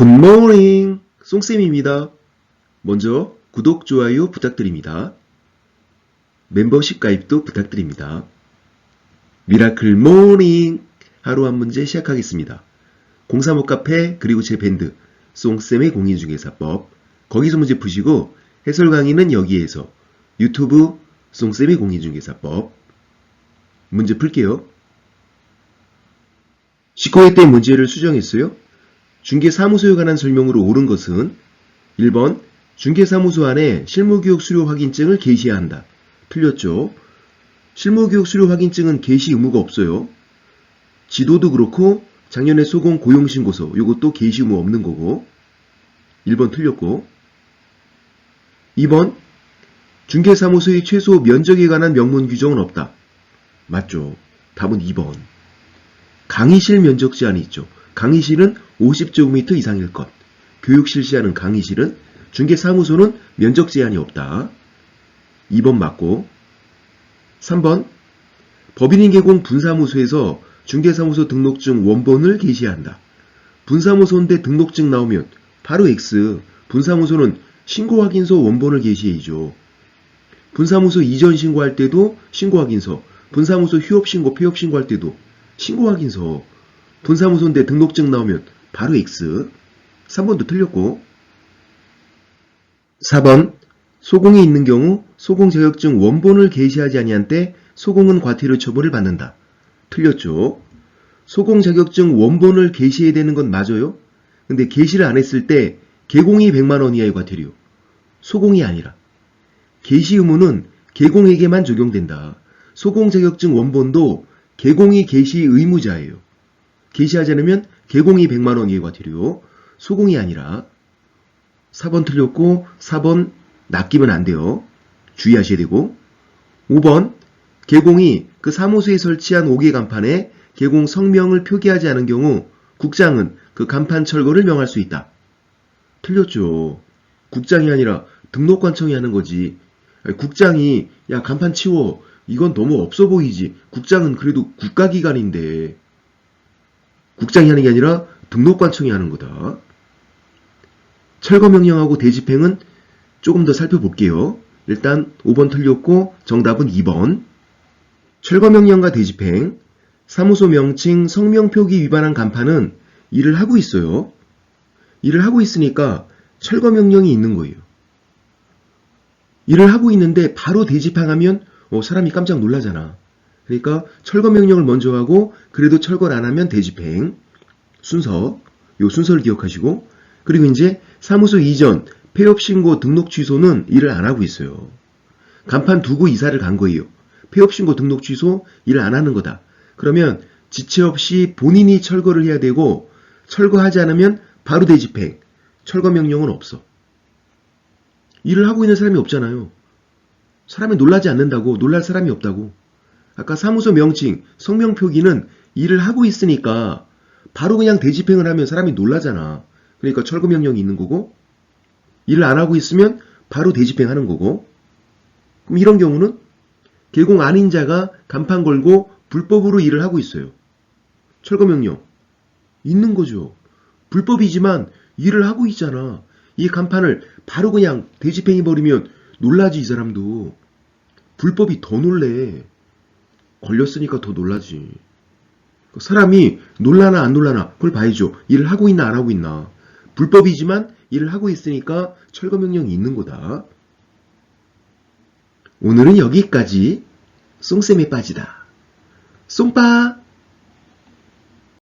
굿모닝 송쌤입니다. 먼저 구독, 좋아요 부탁드립니다. 멤버십 가입도 부탁드립니다. 미라클 모닝 하루 한 문제 시작하겠습니다. 035 카페 그리고 제 밴드 송쌤의 공인중개사법 거기서 문제 푸시고 해설 강의는 여기에서 유튜브 송쌤의 공인중개사법 문제 풀게요. 19회 때 문제를 수정했어요. 중개사무소에 관한 설명으로 옳은 것은 1번 중개사무소 안에 실무교육 수료 확인증을 게시해야 한다. 틀렸죠. 실무교육 수료 확인증은 게시 의무가 없어요. 지도도 그렇고 작년에 소공 고용신고서 요것도 게시 의무 없는 거고 1번 틀렸고 2번 중개사무소의 최소 면적에 관한 명문 규정은 없다. 맞죠. 답은 2번. 강의실 면적 제한이 있죠. 강의실은 50제곱미터 이상일 것. 교육 실시하는 강의실은 중개사무소는 면적 제한이 없다. 2번 맞고 3번 법인인 개공 분사무소에서 중개사무소 등록증 원본을 게시해야 한다. 분사무소인데 등록증 나오면 바로 X. 분사무소는 신고 확인서 원본을 게시해야죠. 분사무소 이전 신고할 때도 신고 확인서, 분사무소 휴업 신고, 폐업 신고할 때도 신고 확인서, 분사무소인데 등록증 나오면 바로 X. 3번도 틀렸고 4번 소공이 있는 경우 소공 자격증 원본을 게시하지 아니한 때 소공은 과태료 처벌을 받는다. 틀렸죠. 소공 자격증 원본을 게시해야 되는 건 맞아요. 근데 게시를 안 했을 때 개공이 100만 원 이하의 과태료. 소공이 아니라 게시 의무는 개공에게만 적용된다. 소공 자격증 원본도 개공이 게시 의무자예요. 게시하지 않으면 개공이 100만 원 이하의 과태료. 소공이 아니라 4번 틀렸고 4번 낚이면 안 돼요. 주의하셔야 되고 5번 개공이 그 사무소에 설치한 5개 간판에 개공 성명을 표기하지 않은 경우 국장은 그 간판 철거를 명할 수 있다. 틀렸죠. 국장이 아니라 등록관청이 하는 거지. 국장이 야 간판 치워. 이건 너무 없어 보이지. 국장은 그래도 국가기관인데. 국장이 하는 게 아니라 등록관청이 하는 거다. 철거 명령하고 대집행은 조금 더 살펴볼게요. 일단 5번 틀렸고 정답은 2번. 철거 명령과 대집행, 사무소 명칭 성명 표기 위반한 간판은 일을 하고 있어요. 일을 하고 있으니까 철거 명령이 있는 거예요. 일을 하고 있는데 바로 대집행하면 어, 사람이 깜짝 놀라잖아. 그러니까 철거 명령을 먼저 하고 그래도 철거를 안 하면 대집행 순서 요 순서를 기억하시고 그리고 이제 사무소 이전 폐업 신고 등록 취소는 일을 안 하고 있어요. 간판 두고 이사를 간 거예요. 폐업 신고 등록 취소 일을 안 하는 거다. 그러면 지체 없이 본인이 철거를 해야 되고 철거하지 않으면 바로 대집행. 철거 명령은 없어. 일을 하고 있는 사람이 없잖아요. 사람이 놀라지 않는다고 놀랄 사람이 없다고. 아까 사무소 명칭 성명 표기는 일을 하고 있으니까 바로 그냥 대집행을 하면 사람이 놀라잖아. 그러니까 철거 명령이 있는 거고 일을 안 하고 있으면 바로 대집행하는 거고 그럼 이런 경우는 개공 아닌 자가 간판 걸고 불법으로 일을 하고 있어요. 철거 명령 있는 거죠. 불법이지만 일을 하고 있잖아. 이 간판을 바로 그냥 대집행해 버리면 놀라지 이 사람도 불법이 더 놀래. 걸렸으니까 더 놀라지. 사람이 놀라나 안 놀라나 그걸 봐야죠. 일을 하고 있나 안 하고 있나. 불법이지만 일을 하고 있으니까 철거 명령이 있는 거다. 오늘은 여기까지. 송쌤에 빠지다. 송빠!